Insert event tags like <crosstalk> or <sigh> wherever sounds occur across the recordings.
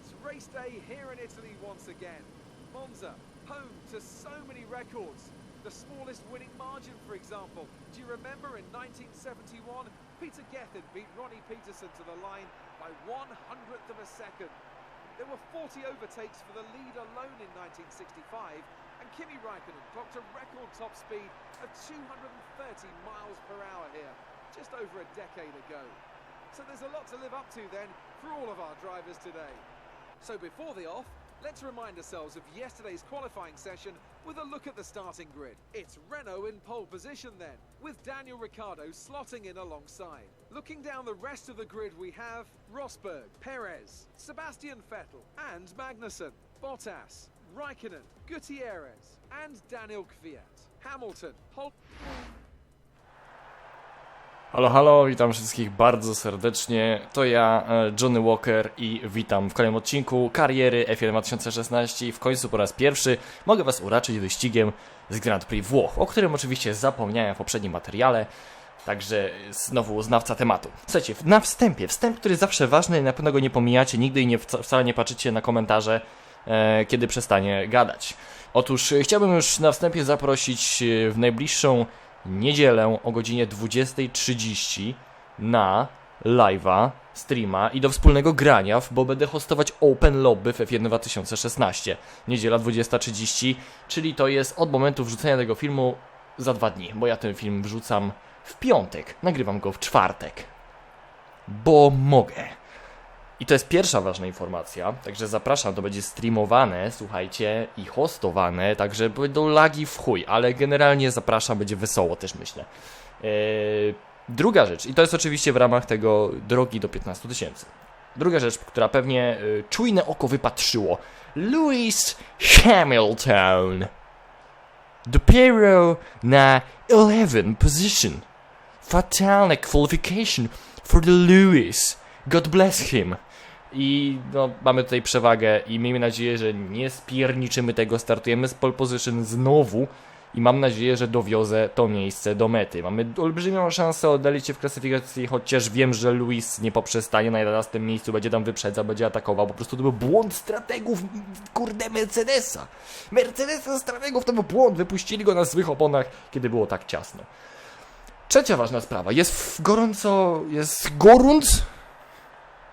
It's race day here in Italy once again. Monza, home to so many records. The smallest winning margin, for example. Do you remember in 1971, Peter Gethin beat Ronnie Peterson to the line by one hundredth of a second. There were 40 overtakes for the lead alone in 1965, and Kimi Raikkonen clocked a record top speed of 230 miles per hour here, just over a decade ago. So there's a lot to live up to then for all of our drivers today. So before the off, let's remind ourselves of yesterday's qualifying session with a look at the starting grid. It's Renault in pole position then, with Daniel Ricciardo slotting in alongside. Looking down the rest of the grid we have Rosberg, Perez, Sebastian Vettel and Magnussen, Bottas, Raikkonen, Gutierrez and Daniel Kvyat. Hamilton, Hol- Halo, halo, witam wszystkich bardzo serdecznie. To ja, e, Johnny Walker i witam w kolejnym odcinku kariery F1 2016 i w końcu po raz pierwszy mogę Was uraczyć wyścigiem z Grand Prix Włoch, o którym oczywiście zapomniałem w poprzednim materiale. Także znowu znawca tematu. Słuchajcie, na wstępie, wstęp, który jest zawsze ważny na pewno go nie pomijacie nigdy i nie, wca- wcale nie patrzycie na komentarze, e, kiedy przestanie gadać. Otóż chciałbym już na wstępie zaprosić e, w najbliższą niedzielę o godzinie 20.30 na live'a, streama i do wspólnego grania, bo będę hostować Open Lobby w F1 2016. Niedziela 20.30, czyli to jest od momentu wrzucenia tego filmu za dwa dni, bo ja ten film wrzucam w piątek, nagrywam go w czwartek. Bo mogę. I to jest pierwsza ważna informacja, także zapraszam, to będzie streamowane, słuchajcie, i hostowane, także będą lagi w chuj, ale generalnie zapraszam, będzie wesoło też myślę. Eee, druga rzecz, i to jest oczywiście w ramach tego drogi do 15 tysięcy. Druga rzecz, która pewnie e, czujne oko wypatrzyło. Lewis Hamilton. Dopiero na 11 position. Fatalne qualification for the Lewis. God bless him. I no, mamy tutaj przewagę i miejmy nadzieję, że nie spierniczymy tego, startujemy z pole position znowu i mam nadzieję, że dowiozę to miejsce do mety. Mamy olbrzymią szansę oddalić się w klasyfikacji, chociaż wiem, że Luis nie poprzestanie na 11 miejscu, będzie tam wyprzedzał, będzie atakował. Po prostu to był błąd strategów, kurde, Mercedesa. Mercedesa strategów to był błąd, wypuścili go na złych oponach, kiedy było tak ciasno. Trzecia ważna sprawa, jest gorąco, jest gorąc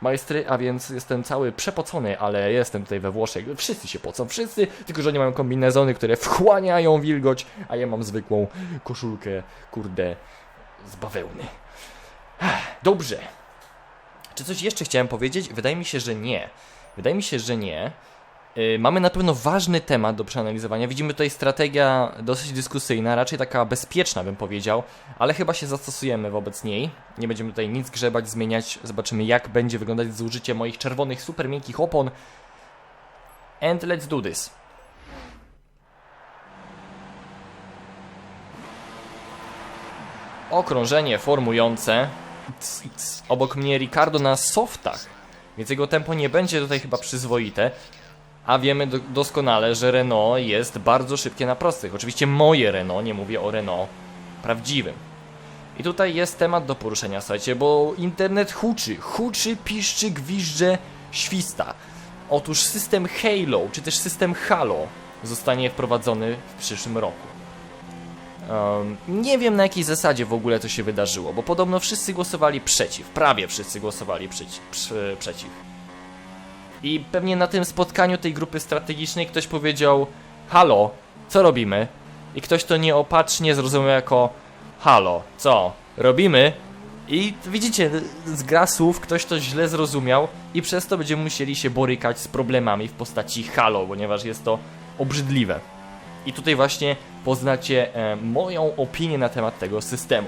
majstry, a więc jestem cały przepocony, ale jestem tutaj we Włoszech. Wszyscy się pocą, wszyscy, tylko że nie mają kombinezony, które wchłaniają wilgoć, a ja mam zwykłą koszulkę, kurde, z bawełny. Dobrze. Czy coś jeszcze chciałem powiedzieć? Wydaje mi się, że nie. Wydaje mi się, że nie. Yy, Mamy na pewno ważny temat do przeanalizowania. Widzimy tutaj strategia dosyć dyskusyjna, raczej taka bezpieczna bym powiedział, ale chyba się zastosujemy wobec niej. Nie będziemy tutaj nic grzebać, zmieniać. Zobaczymy jak będzie wyglądać zużycie moich czerwonych, super miękkich opon. And let's do this. Okrążenie formujące. Obok mnie Ricardo na softach, więc jego tempo nie będzie tutaj chyba przyzwoite. A wiemy do, doskonale, że Renault jest bardzo szybkie na prostych. Oczywiście moje Renault, nie mówię o Renault prawdziwym. I tutaj jest temat do poruszenia, słuchajcie, bo internet huczy, huczy, piszczy, gwizdże, śwista. Otóż system Halo, czy też system Halo zostanie wprowadzony w przyszłym roku. Um, nie wiem na jakiej zasadzie w ogóle to się wydarzyło, bo podobno wszyscy głosowali przeciw, prawie wszyscy głosowali przeci przeciw. I pewnie na tym spotkaniu tej grupy strategicznej ktoś powiedział: Halo, co robimy? I ktoś to nieopatrznie zrozumiał jako: Halo, co robimy? I widzicie, z gra słów ktoś to źle zrozumiał i przez to będziemy musieli się borykać z problemami w postaci halo, ponieważ jest to obrzydliwe. I tutaj właśnie poznacie e, moją opinię na temat tego systemu.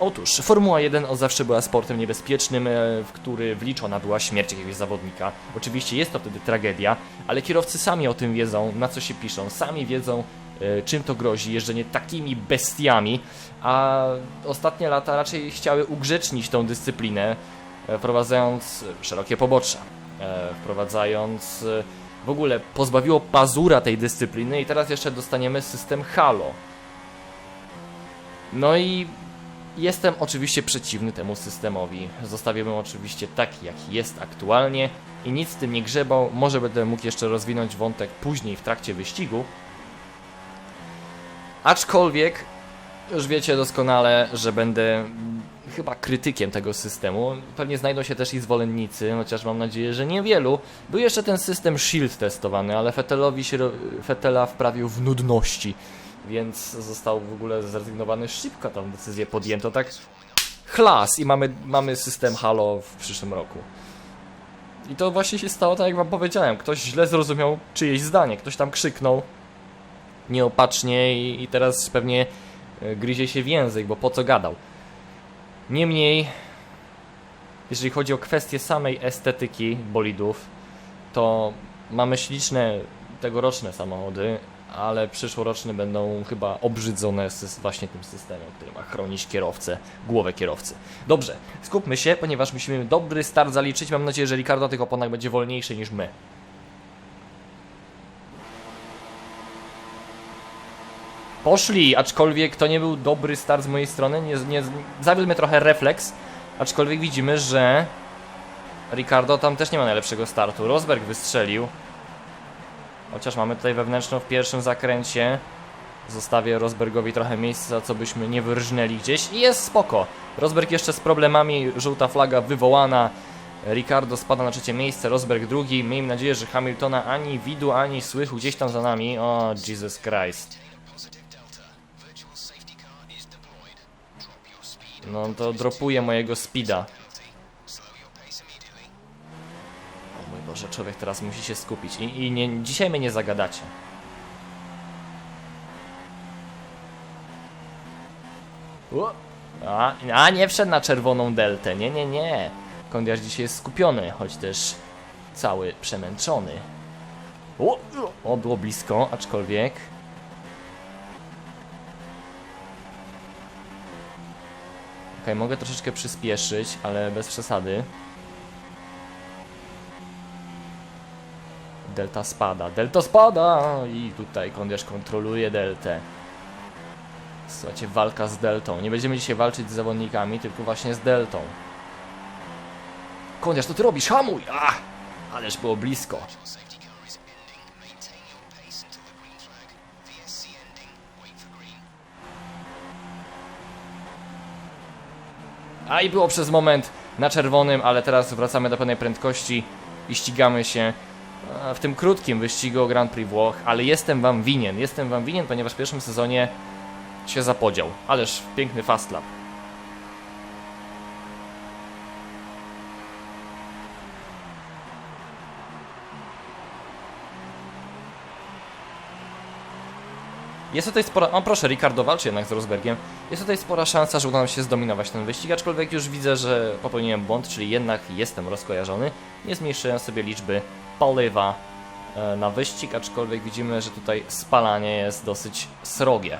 Otóż Formuła 1 od zawsze była sportem niebezpiecznym, e, w który wliczona była śmierć jakiegoś zawodnika. Oczywiście jest to wtedy tragedia, ale kierowcy sami o tym wiedzą, na co się piszą, sami wiedzą, e, czym to grozi, jeżdżenie takimi bestiami, a ostatnie lata raczej chciały ugrzecznić tą dyscyplinę, e, wprowadzając szerokie pobocza, wprowadzając w ogóle pozbawiło pazura tej dyscypliny i teraz jeszcze dostaniemy system Halo. No i Jestem oczywiście przeciwny temu systemowi. Zostawiamy oczywiście taki, jaki jest aktualnie i nic z tym nie grzebał. Może będę mógł jeszcze rozwinąć wątek później w trakcie wyścigu. Aczkolwiek już wiecie doskonale, że będę chyba krytykiem tego systemu. Pewnie znajdą się też i zwolennicy, chociaż mam nadzieję, że niewielu. Był jeszcze ten system Shield testowany, ale Fetelowi się, Fetela wprawił w nudności, więc został w ogóle zrezygnowany. Szybko tą decyzję podjęto, tak chlas i mamy, mamy system Halo w przyszłym roku. I to właśnie się stało tak, jak wam powiedziałem. Ktoś źle zrozumiał czyjeś zdanie, ktoś tam krzyknął nieopatrznie i, i teraz pewnie e, gryzie się w język, bo po co gadał. Niemniej, jeżeli chodzi o kwestię samej estetyki bolidów, to mamy śliczne tegoroczne samochody, ale przyszłoroczne będą chyba obrzydzone właśnie tym systemem, który ma chronić kierowcę, głowę kierowcy. Dobrze, skupmy się, ponieważ musimy dobry start zaliczyć. Mam nadzieję, że Ricardo na tych oponach będzie wolniejszy niż my. Poszli, aczkolwiek to nie był dobry start z mojej strony. Nie, nie, zawiódł mnie trochę refleks, aczkolwiek widzimy, że Ricardo tam też nie ma najlepszego startu. Rosberg wystrzelił. Chociaż mamy tutaj wewnętrzną w pierwszym zakręcie. Zostawię Rosbergowi trochę miejsca, co byśmy nie wyrżnęli gdzieś. I jest spoko. Rosberg jeszcze z problemami, żółta flaga wywołana. Ricardo spada na trzecie miejsce, Rosberg drugi. Miejmy nadzieję, że Hamiltona ani widu, ani słychu gdzieś tam za nami. O, Jesus Christ. No to dropuje mojego speeda. Boże, człowiek teraz musi się skupić. I, i nie, dzisiaj mnie nie zagadacie. A, a nie wszedł na czerwoną deltę. Nie, nie, nie. Kondiarz dzisiaj jest skupiony, choć też cały przemęczony. O, o było blisko, aczkolwiek. Okej, mogę troszeczkę przyspieszyć, ale bez przesady. Delta spada, delta spada! I tutaj Kondiarz kontroluje deltę. Słuchajcie, walka z deltą. Nie będziemy dzisiaj walczyć z zawodnikami, tylko właśnie z deltą. Kondiarz, co ty robisz? Hamuj! Ach! Ależ było blisko. A i było przez moment na czerwonym, ale teraz wracamy do pełnej prędkości i ścigamy się w tym krótkim wyścigu Grand Prix Włoch, ale jestem wam winien, jestem wam winien, ponieważ w pierwszym sezonie się zapodział. Ależ piękny fast lap. Jest tutaj spora... O proszę, Ricardo walczy jednak z Rosbergiem. Jest tutaj spora szansa, że uda nam się zdominować ten wyścig, aczkolwiek już widzę, że popełniłem błąd, czyli jednak jestem rozkojarzony. Nie zmniejszyłem sobie liczby paliwa e, na wyścig, aczkolwiek widzimy, że tutaj spalanie jest dosyć srogie.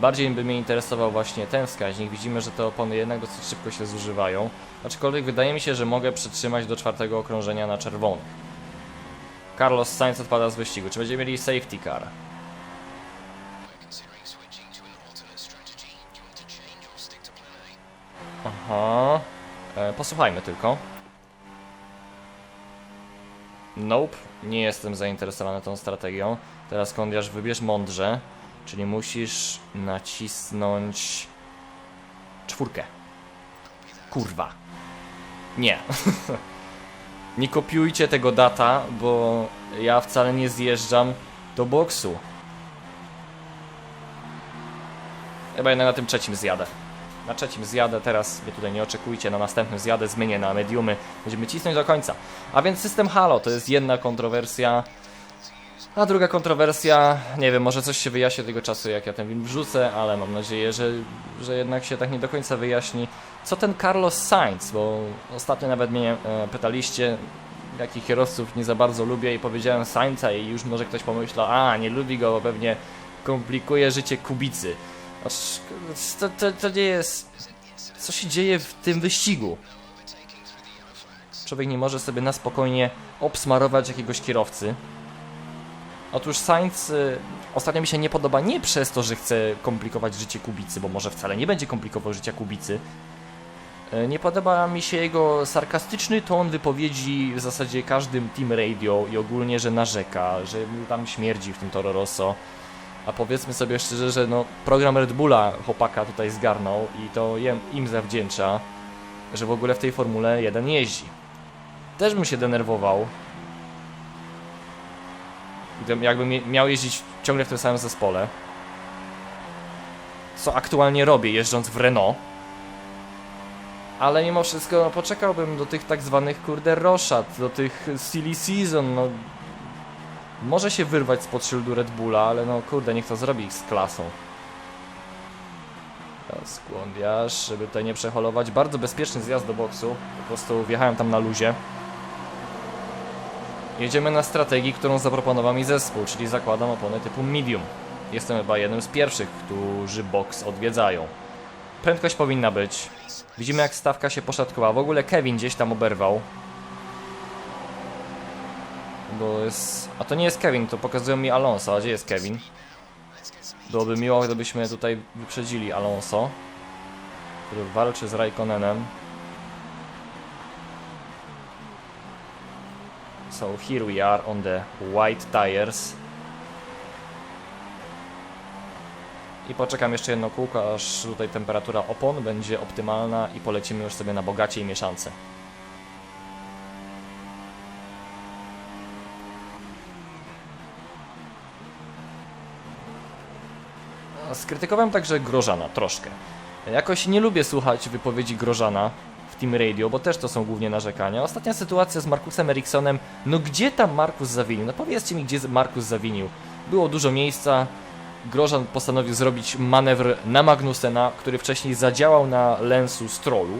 Bardziej by mnie interesował właśnie ten wskaźnik. Widzimy, że te opony jednak dosyć szybko się zużywają. Aczkolwiek wydaje mi się, że mogę przytrzymać do czwartego okrążenia na czerwonych. Carlos Sainz odpada z wyścigu. Czy będziemy mieli safety car? Aha. E, posłuchajmy tylko. Nope, nie jestem zainteresowany tą strategią. Teraz Kondiarz wybierz mądrze, czyli musisz nacisnąć czwórkę. Kurwa. Nie. <laughs> nie kopiujcie tego data, bo ja wcale nie zjeżdżam do boksu. Chyba jednak na tym trzecim zjadę. Na trzecim zjadę, teraz mnie tutaj nie oczekujcie, na następnym zjadę zmienię na mediumy. Będziemy cisnąć do końca. A więc system Halo to jest jedna kontrowersja. A druga kontrowersja, nie wiem, może coś się wyjaśni tego czasu, jak ja ten film wrzucę, ale mam nadzieję, że, że jednak się tak nie do końca wyjaśni. Co ten Carlos Sainz, bo ostatnio nawet mnie e, pytaliście, jakich kierowców nie za bardzo lubię i powiedziałem Sainza i już może ktoś pomyślał, a nie lubi go, bo pewnie komplikuje życie Kubicy. To, to, to nie jest. Co się dzieje w tym wyścigu? Człowiek nie może sobie na spokojnie obsmarować jakiegoś kierowcy. Otóż Sainz y, ostatnio mi się nie podoba nie przez to, że chce komplikować życie Kubicy, bo może wcale nie będzie komplikował życia Kubicy. Y, Nie podoba mi się jego sarkastyczny ton wypowiedzi w zasadzie każdym Team Radio i ogólnie, że narzeka, że tam śmierdzi w tym Toro Rosso. A powiedzmy sobie szczerze, że no, program Red Bulla chłopaka tutaj zgarnął i to im zawdzięcza, że w ogóle w tej Formule 1 jeździ. Też bym się denerwował, jakbym miał jeździć ciągle w tym samym zespole. Co aktualnie robię, jeżdżąc w Renault. Ale mimo wszystko no, poczekałbym do tych tak zwanych kurde roszad, do tych silly season, no. Może się wyrwać spod szyldu Red Bulla, ale no kurde, niech to zrobi z klasą. Skłądiasz, żeby tutaj nie przeholować. Bardzo bezpieczny zjazd do boksu. Po prostu wjechałem tam na luzie. Jedziemy na strategii, którą zaproponował mi zespół, czyli zakładam opony typu medium. Jestem chyba jednym z pierwszych, którzy boks odwiedzają. Prędkość powinna być. Widzimy jak stawka się poszatkowała. W ogóle Kevin gdzieś tam oberwał. Bo jest... A to nie jest Kevin, to pokazują mi Alonso. A gdzie jest Kevin? Byłoby miło, gdybyśmy tutaj wyprzedzili Alonso, który walczy z Raikkonenem. So here we are on the white tires. I poczekam jeszcze jedno kółko, aż tutaj temperatura opon będzie optymalna i polecimy już sobie na bogaciej mieszance. Skrytykowałem także Grożana troszkę. Jakoś nie lubię słuchać wypowiedzi Grożana w Team Radio, bo też to są głównie narzekania. Ostatnia sytuacja z Markusem Erikssonem, no gdzie tam Markus zawinił? No powiedzcie mi, gdzie Markus zawinił. Było dużo miejsca, Grożan postanowił zrobić manewr na Magnusena, który wcześniej zadziałał na Lensu Strollu e,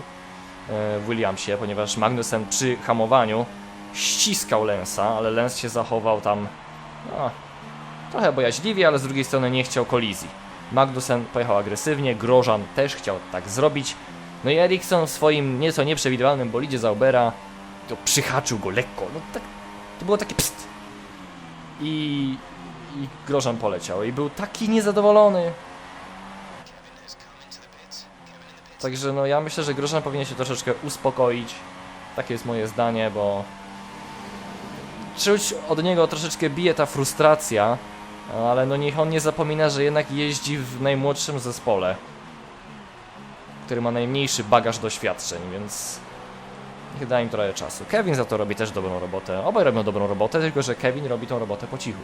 w Williamsie, ponieważ Magnusen przy hamowaniu ściskał Lensa, ale Lens się zachował tam no, trochę bojaźliwie, ale z drugiej strony nie chciał kolizji. Magnusen pojechał agresywnie, Grożan też chciał tak zrobić. No i Eriksson w swoim nieco nieprzewidywalnym bolidzie Zaubera to przyhaczył go lekko. No tak, to było takie pst. I, I Grożan poleciał i był taki niezadowolony. Także no ja myślę, że Grożan powinien się troszeczkę uspokoić. Takie jest moje zdanie, bo czuć od niego troszeczkę bije ta frustracja, ale no niech on nie zapomina, że jednak jeździ w najmłodszym zespole, który ma najmniejszy bagaż doświadczeń, więc niech da im trochę czasu. Kevin za to robi też dobrą robotę. Obaj robią dobrą robotę, tylko że Kevin robi tą robotę po cichu.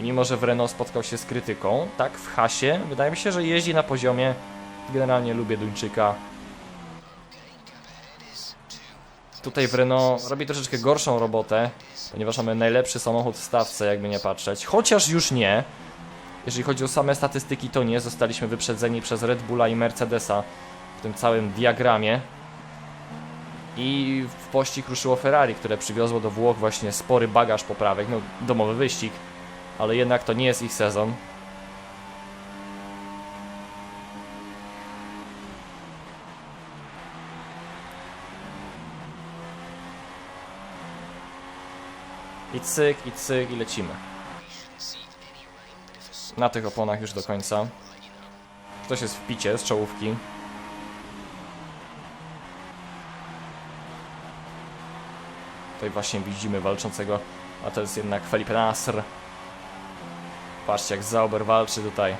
I mimo, że w Renault spotkał się z krytyką, tak w Hasie wydaje mi się, że jeździ na poziomie. Generalnie lubię Duńczyka. Tutaj w Renault robi troszeczkę gorszą robotę, ponieważ mamy najlepszy samochód w stawce, jakby nie patrzeć. Chociaż już nie. Jeżeli chodzi o same statystyki, to nie. Zostaliśmy wyprzedzeni przez Red Bulla i Mercedesa w tym całym diagramie. I w pościg ruszyło Ferrari, które przywiozło do Włoch właśnie spory bagaż poprawek. No, domowy wyścig, ale jednak to nie jest ich sezon. I cyk, i cyk, i lecimy. Na tych oponach już do końca. Ktoś jest w picie z czołówki. Tutaj właśnie widzimy walczącego, a to jest jednak Felipe Nasr. Patrzcie jak Zauber walczy tutaj.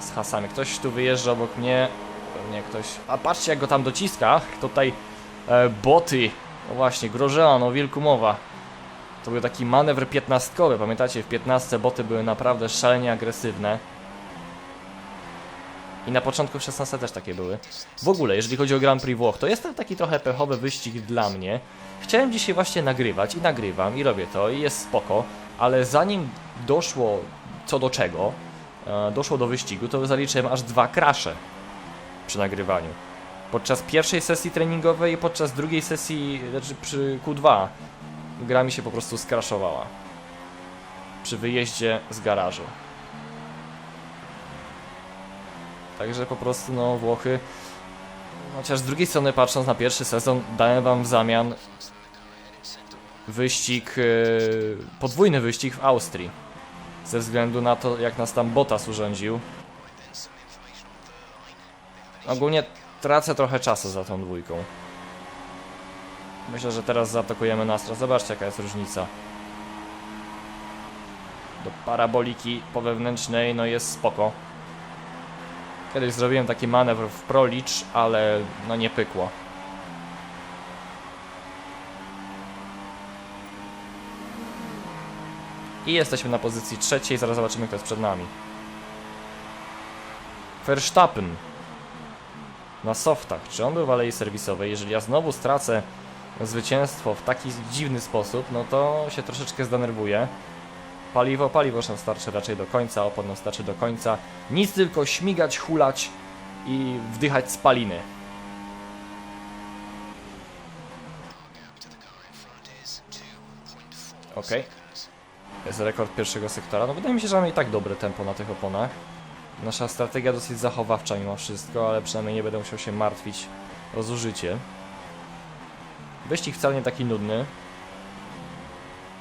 Z hasami. Ktoś tu wyjeżdża obok mnie. Pewnie ktoś... A patrzcie jak go tam dociska. Tutaj e, boty. No właśnie, Grożean, o wilku mowa. To był taki manewr piętnastkowy. Pamiętacie, w 15 boty były naprawdę szalenie agresywne. I na początku w 16 też takie były. W ogóle, jeżeli chodzi o Grand Prix Włoch, to jest to taki trochę pechowy wyścig dla mnie. Chciałem dzisiaj właśnie nagrywać i nagrywam i robię to i jest spoko, ale zanim doszło co do czego, e, doszło do wyścigu, to zaliczyłem aż dwa krasze przy nagrywaniu. Podczas pierwszej sesji treningowej i podczas drugiej sesji, znaczy przy Q2, gra mi się po prostu skraszowała. Przy wyjeździe z garażu. Także po prostu, no, Włochy. Chociaż z drugiej strony, patrząc na pierwszy sezon, dałem wam w zamian wyścig, yy, podwójny wyścig w Austrii. Ze względu na to, jak nas tam Bottas urządził. Ogólnie tracę trochę czasu za tą dwójką. Myślę, że teraz zaatakujemy Nastra. Zobaczcie, jaka jest różnica. Do paraboliki po wewnętrznej, no jest spoko. Kiedyś zrobiłem taki manewr w Prolicz, ale no nie pykło. I jesteśmy na pozycji trzeciej, zaraz zobaczymy kto jest przed nami. Verstappen. Na softach. Czy on był w alei serwisowej? Jeżeli ja znowu stracę zwycięstwo w taki dziwny sposób, no to się troszeczkę zdenerwuję. Paliwo, paliwo nam starczy raczej do końca, opon nam starczy do końca. Nic tylko śmigać, hulać i wdychać spaliny. Ok. Jest rekord pierwszego sektora. No wydaje mi się, że mamy i tak dobre tempo na tych oponach. Nasza strategia dosyć zachowawcza mimo wszystko, ale przynajmniej nie będę musiał się martwić o zużycie. Wyścig wcale nie taki nudny.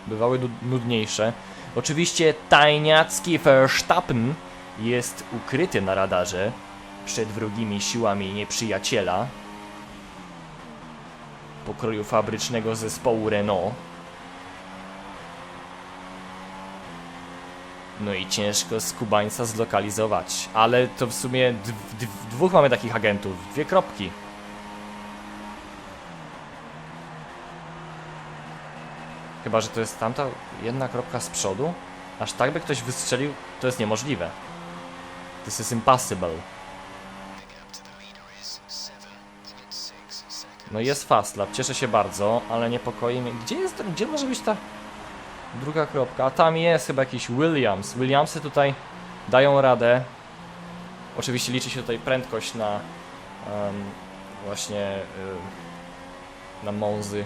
Bywały nud- nudniejsze. Oczywiście tajniacki Verstappen jest ukryty na radarze przed wrogimi siłami nieprzyjaciela pokroju fabrycznego zespołu Renault. No i ciężko skubańca zlokalizować, ale to w sumie dw- dw- dwóch mamy takich agentów, dwie kropki. Chyba, że to jest tamta jedna kropka z przodu? Aż tak by ktoś wystrzelił, to jest niemożliwe. This is impossible. No jest fast lap, cieszę się bardzo, ale niepokoi mnie. Gdzie jest, gdzie może być ta druga kropka? A tam jest chyba jakiś Williams. Williamsy tutaj dają radę. Oczywiście liczy się tutaj prędkość na em, właśnie y, na Monzy.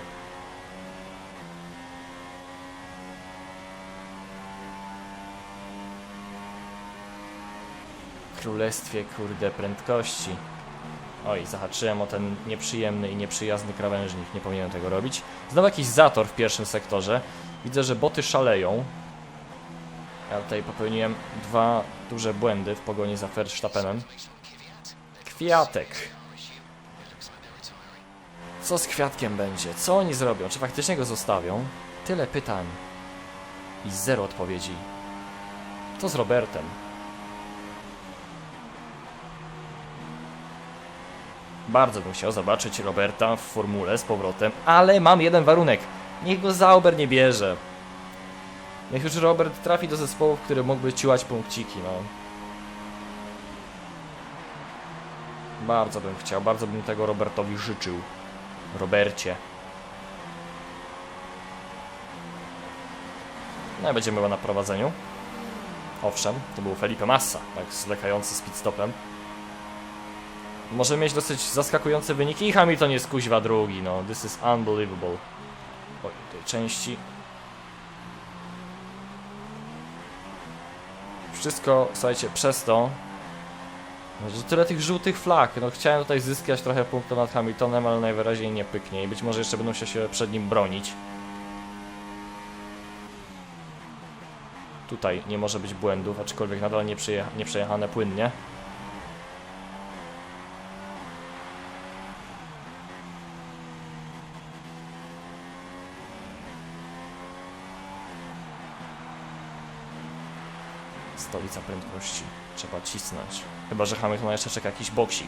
Królestwie kurde prędkości. Oj, zahaczyłem o ten nieprzyjemny i nieprzyjazny krawężnik, nie powinienem tego robić. Znowu jakiś zator w pierwszym sektorze. Widzę, że boty szaleją. Ja tutaj popełniłem dwa duże błędy w pogoni za Verstappenem. Kwiatek. Co z kwiatkiem będzie? Co oni zrobią? Czy faktycznie go zostawią? Tyle pytań i zero odpowiedzi. Co z Robertem? Bardzo bym chciał zobaczyć Roberta w formule z powrotem, ale mam jeden warunek. Niech go Zauber nie bierze. Niech już Robert trafi do zespołu, w którym mógłby ciłać punkciki, no. Bardzo bym chciał, bardzo bym tego Robertowi życzył. Robercie. No i będziemy chyba na prowadzeniu. Owszem, to był Felipe Massa, tak zlekający z pitstopem. Możemy mieć dosyć zaskakujące wyniki i Hamilton jest kuźwa drugi, no. This is unbelievable. Oj, tej części. Wszystko, słuchajcie, przez to, że tyle tych żółtych flag. No chciałem tutaj zyskać trochę punktów nad Hamiltonem, ale najwyraźniej nie pyknie i być może jeszcze będą się, przed nim bronić. Tutaj nie może być błędów, aczkolwiek nadal nie, nie przejechane płynnie. Stolica prędkości. Trzeba cisnąć. Chyba, że Hamilton jeszcze czeka jakiś boksik.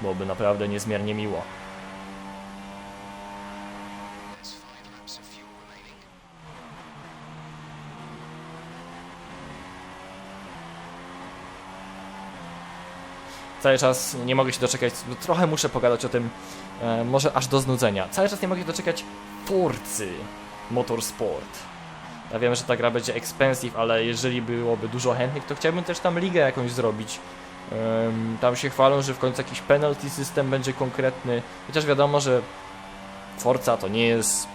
Byłoby naprawdę niezmiernie miło. Cały czas nie mogę się doczekać, no trochę muszę pogadać o tym, e, może aż do znudzenia. Cały czas nie mogę się doczekać Forcy Motorsport. Ja wiem, że ta gra będzie expensive, ale jeżeli byłoby dużo chętnych, to chciałbym też tam ligę jakąś zrobić. Tam się chwalą, że w końcu jakiś penalty system będzie konkretny. Chociaż wiadomo, że Forza to nie jest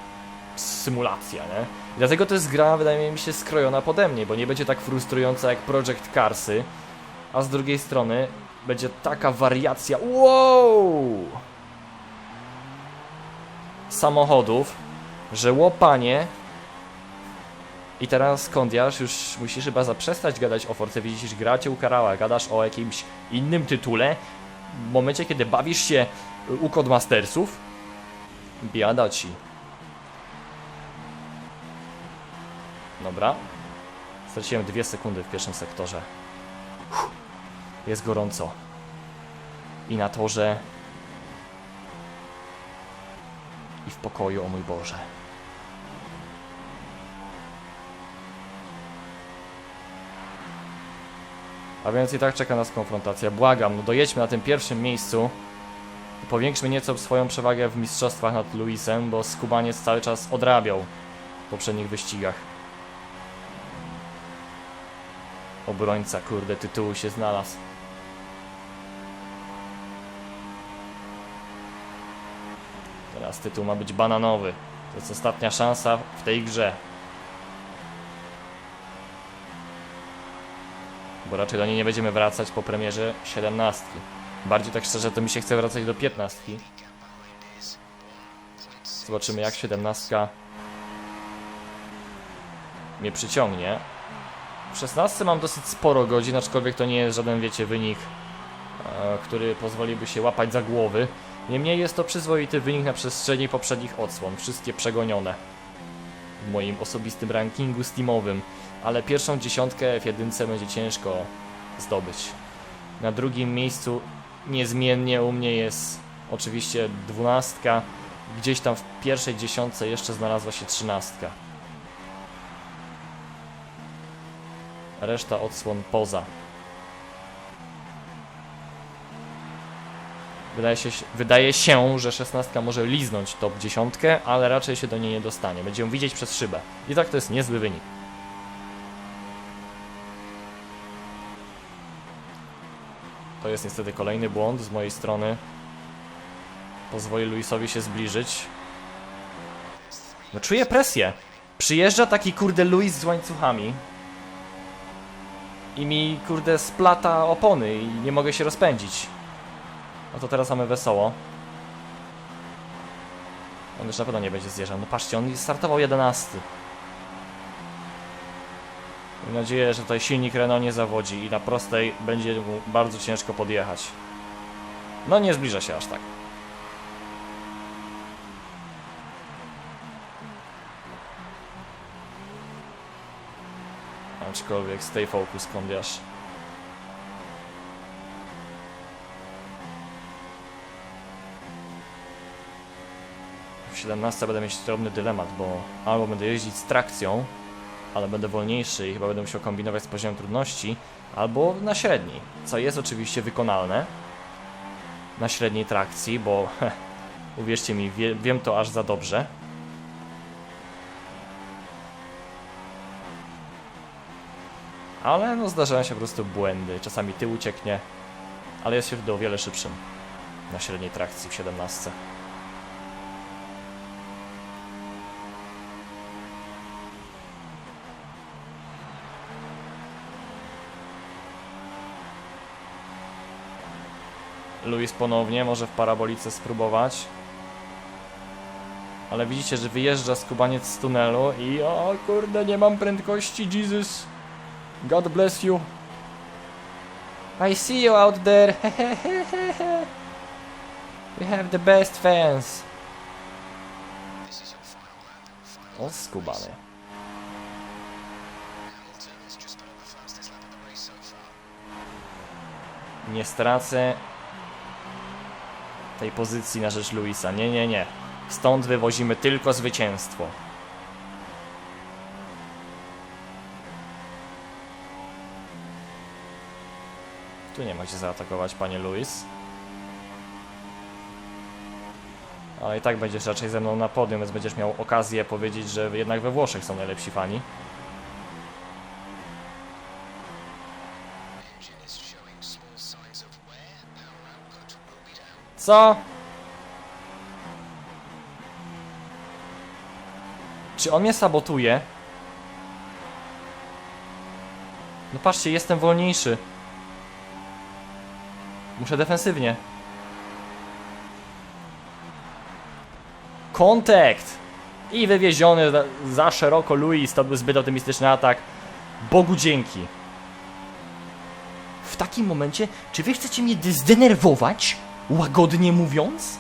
symulacja, nie? I dlatego to jest gra, wydaje mi się, skrojona pode mnie, bo nie będzie tak frustrująca jak Project Carsy, a z drugiej strony będzie taka wariacja. Wow! Samochodów że łopanie i teraz Kondiarz już musisz chyba zaprzestać gadać o Force, widzisz, gracie u Karała, gadasz o jakimś innym tytule w momencie, kiedy bawisz się u Codemastersów? Biada ci. Dobra. Straciłem dwie sekundy w pierwszym sektorze. Jest gorąco. I na torze. I w pokoju, o mój Boże. A więc i tak czeka nas konfrontacja. Błagam, no dojedźmy na tym pierwszym miejscu. Powiększmy nieco swoją przewagę w mistrzostwach nad Luisem, bo Skubaniec cały czas odrabiał w poprzednich wyścigach. Obrońca, kurde, tytułu się znalazł. Teraz tytuł ma być bananowy. To jest ostatnia szansa w tej grze. Bo raczej do niej nie będziemy wracać po premierze 17. Bardziej tak szczerze to mi się chce wracać do 15. Zobaczymy jak 17 mnie przyciągnie. W 16 mam dosyć sporo godzin, aczkolwiek to nie jest żaden, wiecie, wynik, e, który pozwoliłby się łapać za głowy. Niemniej jest to przyzwoity wynik na przestrzeni poprzednich odsłon, wszystkie przegonione w moim osobistym rankingu steamowym, ale pierwszą dziesiątkę w jedynce będzie ciężko zdobyć. Na drugim miejscu niezmiennie u mnie jest oczywiście dwunastka, gdzieś tam w pierwszej dziesiątce jeszcze znalazła się trzynastka. Reszta odsłon poza. Wydaje się, wydaje się, że 16 może liznąć top 10, ale raczej się do niej nie dostanie. Będzie ją widzieć przez szybę. I tak to jest niezły wynik. To jest niestety kolejny błąd z mojej strony. Pozwoli Luisowi się zbliżyć. No czuję presję. Przyjeżdża taki kurde Luis z łańcuchami. I mi kurde splata opony i nie mogę się rozpędzić. No to teraz mamy wesoło. On już na pewno nie będzie zjeżdżał. No patrzcie, on startował 11. Mam nadzieję, że tutaj silnik Renault nie zawodzi i na prostej będzie mu bardzo ciężko podjechać. No nie zbliża się aż tak. Aczkolwiek stay focus, kondiasz. 17 będę mieć drobny dylemat, bo albo będę jeździć z trakcją, ale będę wolniejszy i chyba będę musiał kombinować z poziomem trudności, albo na średniej, co jest oczywiście wykonalne na średniej trakcji, bo heh, <laughs> uwierzcie mi, wie, wiem to aż za dobrze. Ale no zdarzają się po prostu błędy, czasami tył ucieknie, ale jest się wtedy o wiele szybszym na średniej trakcji w 17. Luis ponownie może w parabolice spróbować. Ale widzicie, że wyjeżdża skubaniec z tunelu i o kurde, nie mam prędkości, Jesus. God bless you. I see you out there. <laughs> We have the best fans. O, skubany. Nie stracę tej pozycji na rzecz Luisa. Nie, nie, nie. Stąd wywozimy tylko zwycięstwo. Tu nie ma gdzie zaatakować, panie Luis. Ale i tak będziesz raczej ze mną na podium, więc będziesz miał okazję powiedzieć, że jednak we Włoszech są najlepsi fani. Co? Czy on mnie sabotuje? No patrzcie, jestem wolniejszy. Muszę defensywnie. Kontakt! I wywieziony za, szeroko Luis, to był zbyt optymistyczny atak. Bogu dzięki. W takim momencie, czy wy chcecie mnie zdenerwować? Łagodnie mówiąc?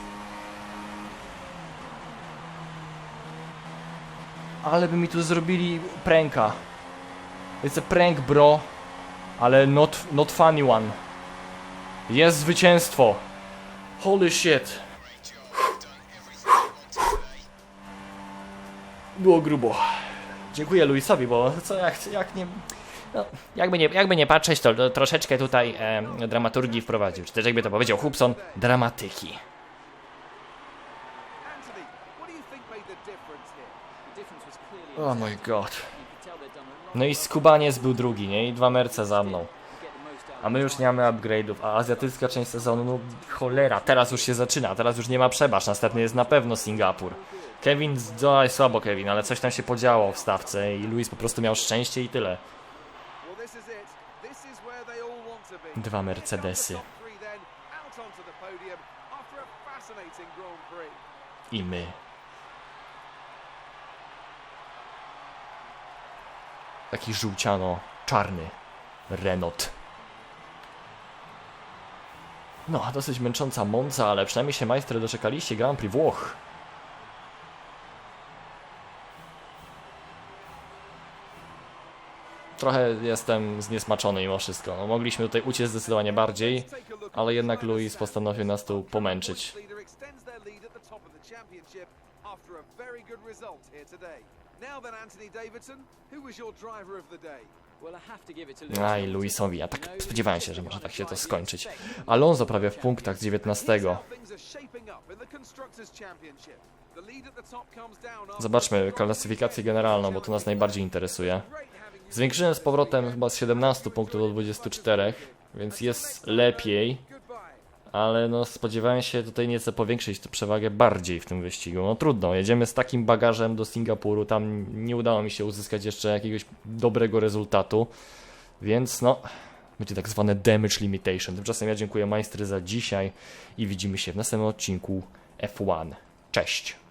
Ale by mi tu zrobili pranka. It's a prank, bro. Ale not, not funny one. Jest zwycięstwo. Holy shit. Było grubo. Dziękuję Luisowi, bo co jak, jak nie... No, jakby, nie, jakby nie patrzeć, to, to troszeczkę tutaj e, dramaturgii wprowadził. Czy też jakby to powiedział Hubson, dramatyki. Oh my god. No i Skubaniec był drugi, nie? I dwa merce za mną. A my już nie mamy upgrade'ów, a azjatycka część sezonu, no cholera, teraz już się zaczyna, teraz już nie ma przebaż, następny jest na pewno Singapur. Kevin, no słabo Kevin, ale coś tam się podziało w stawce i Luis po prostu miał szczęście i tyle. Well, this is it. This is where they all want to be. Dwa Mercedesy. Top three then, out onto the podium after a fascinating Grand Prix. I my. Taki żółciano-czarny Renault. No, dosyć męcząca Monza, ale przynajmniej się majstry doczekaliście Grand Prix Włoch. Trochę jestem zniesmaczony mimo wszystko. No, mogliśmy tutaj uciec zdecydowanie bardziej, ale jednak Luis postanowił nas tu pomęczyć. Now then, Anthony Davidson, who was your driver of the day? Aj. Luisowi, a You tak spodziewałem się, że może tak się to skończyć. Alonso prawie w punktach z Here's 19. how things are shaping up in the Constructors' Championship. The lead at the top comes down after Zobaczmy klasyfikację generalną, bo to nas najbardziej interesuje. Zwiększyłem z powrotem chyba z 17 punktów do 24, więc jest lepiej. Ale no spodziewałem się tutaj nieco powiększyć tę przewagę bardziej w tym wyścigu. No trudno, jedziemy z takim bagażem do Singapuru, tam nie udało mi się uzyskać jeszcze jakiegoś dobrego rezultatu, więc no będzie tak zwane damage limitation. Tymczasem ja dziękuję majstry za dzisiaj i widzimy się w następnym odcinku F1. Cześć!